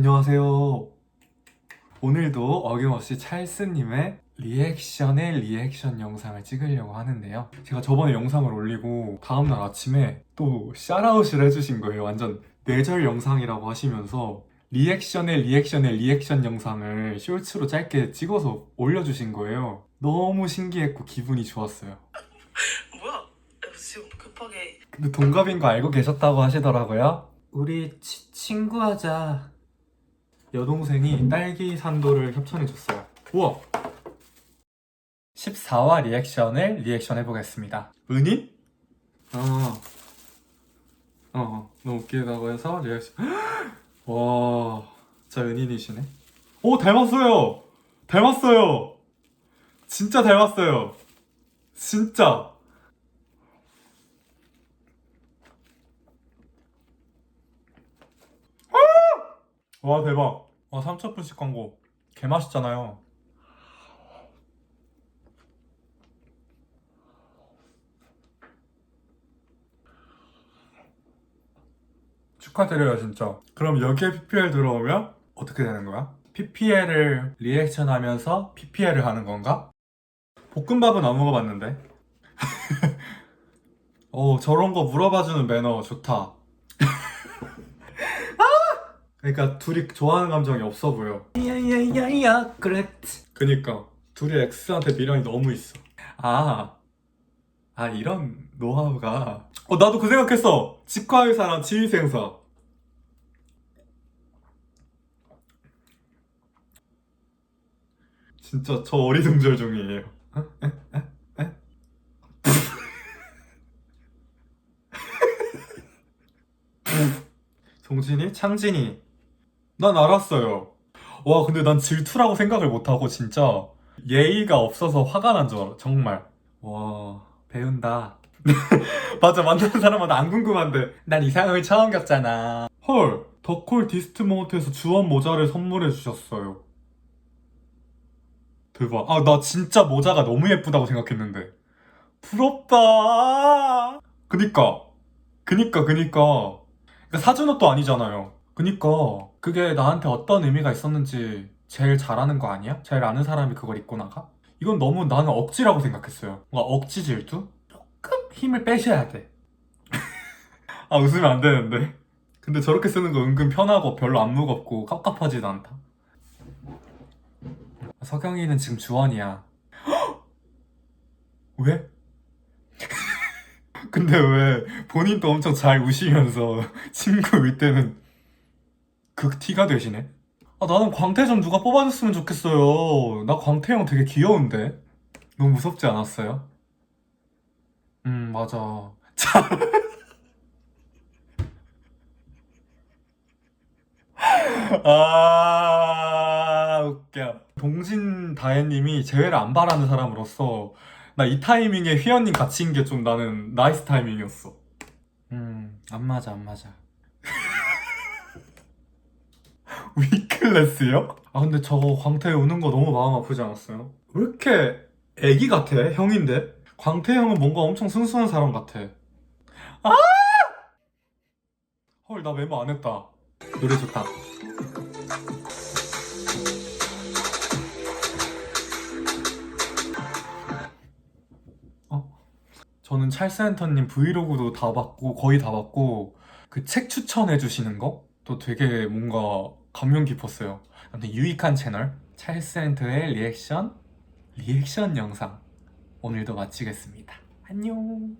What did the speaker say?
안녕하세요. 오늘도 어김없이 찰스님의 리액션의 리액션 영상을 찍으려고 하는데요. 제가 저번에 영상을 올리고 다음날 아침에 또 샤라웃을 해주신 거예요. 완전 뇌절 영상이라고 하시면서 리액션의 리액션의 리액션 영상을 쇼츠로 짧게 찍어서 올려주신 거예요. 너무 신기했고 기분이 좋았어요. 뭐야? 야, 지금 급하게 근데 동갑인 거 알고 계셨다고 하시더라고요. 우리 치- 친구하자. 여동생이 딸기 산도를 협찬해줬어요. 우와! 14화 리액션을 리액션 해보겠습니다. 은인? 아, 어, 너무 웃기다고 해서 리액션. 와, 진짜 은인이시네. 오, 닮았어요! 닮았어요! 진짜 닮았어요! 진짜! 와 대박 와 삼천분씩 광고. 개맛있잖아요. 축하드려요 진짜. 그럼 여기에 PPL 들어오면 어떻게 되는 거야? PPL을 리액션 하면서 PPL을 하는 건가? 볶음밥은 안 먹어봤는데. 오 저런 거 물어봐주는 매너 좋다 그러니까 둘이 좋아하는 감정이 없어 보여. 야야야야 그랬. 그니까 둘이 X한테 미련이 너무 있어. 아, 아 이런 노하우가. 어 나도 그 생각했어. 치과의사랑 치위생사. 진짜 저 어리둥절 중이에요. 어? 동진이? 창진이? 난 알았어요. 와, 근데 난 질투라고 생각을 못하고 진짜 예의가 없어서 화가 난 줄 알아. 정말. 와, 배운다. 맞아, 만나는 사람마다 안 궁금한데. 난 이상형을 처음 겪잖아. 헐, 더콜 디스트 모먼트에서 주원 모자를 선물해 주셨어요. 대박. 아, 나 진짜 모자가 너무 예쁘다고 생각했는데. 부럽다. 그니까. 그니까, 그니까. 그러니까 사준 옷도 아니잖아요. 그니까 그게 나한테 어떤 의미가 있었는지 제일 잘하는 거 아니야? 제일 아는 사람이 그걸 입고 나가? 이건 너무 나는 억지라고 생각했어요. 뭔가 억지 질투? 조금 힘을 빼셔야 돼. 아 웃으면 안 되는데. 근데 저렇게 쓰는 거 은근 편하고 별로 안 무겁고 깝깝하지도 않다. 석영이는 지금 주원이야. 왜? 근데 왜 본인도 엄청 잘 우시면서 친구 울 때는 극 티가 되시네? 아 나는 광태전 누가 뽑아줬으면 좋겠어요. 나 광태 형 되게 귀여운데? 너무 무섭지 않았어요? 음 맞아. 참. 아 웃겨. 동진 다혜님이 재회를 안 바라는 사람으로서 나 이 타이밍에 휘연님 갇힌 게좀 나는 나이스 타이밍이었어. 음, 안 맞아, 안 맞아. 위클래스요? 아, 근데 저거 광태 우는 거 너무 마음 아프지 않았어요? 왜 이렇게 애기 같아? 형인데? 광태 형은 뭔가 엄청 순수한 사람 같아. 아! 헐, 나 메모 안 했다. 노래 좋다. 저는 찰스앤터님 브이로그도 다 봤고 거의 다 봤고 그 책 추천해 주시는 거 또 되게 뭔가 감명 깊었어요. 아무튼 유익한 채널 찰스엔터의 리액션 리액션 영상 오늘도 마치겠습니다. 안녕.